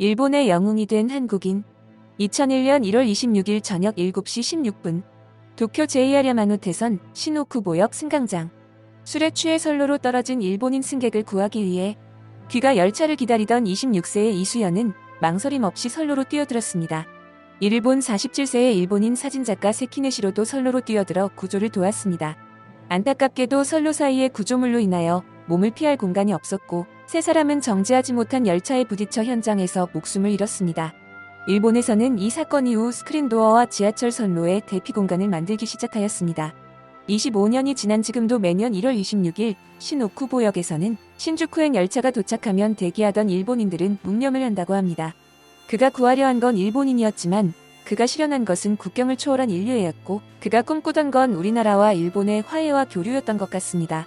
일본의 영웅이 된 한국인 2001년 1월 26일 저녁 7시 16분 도쿄 JR 야마노테선 시노쿠보역 승강장 술에 취해 선로로 떨어진 일본인 승객을 구하기 위해 귀가 열차를 기다리던 26세의 이수연은 망설임 없이 선로로 뛰어들었습니다. 일본 47세의 일본인 사진작가 세키네시로도 선로로 뛰어들어 구조를 도왔습니다. 안타깝게도 선로 사이의 구조물로 인하여 몸을 피할 공간이 없었고 세 사람은 정지하지 못한 열차에 부딪혀 현장에서 목숨을 잃었습니다. 일본에서는 이 사건 이후 스크린도어와 지하철 선로에 대피 공간을 만들기 시작하였습니다. 25년이 지난 지금도 매년 1월 26일 신오쿠보역에서는 신주쿠행 열차가 도착하면 대기하던 일본인들은 묵념을 한다고 합니다. 그가 구하려 한 건 일본인이었지만 그가 실현한 것은 국경을 초월한 인류애였고 그가 꿈꾸던 건 우리나라와 일본의 화해와 교류였던 것 같습니다.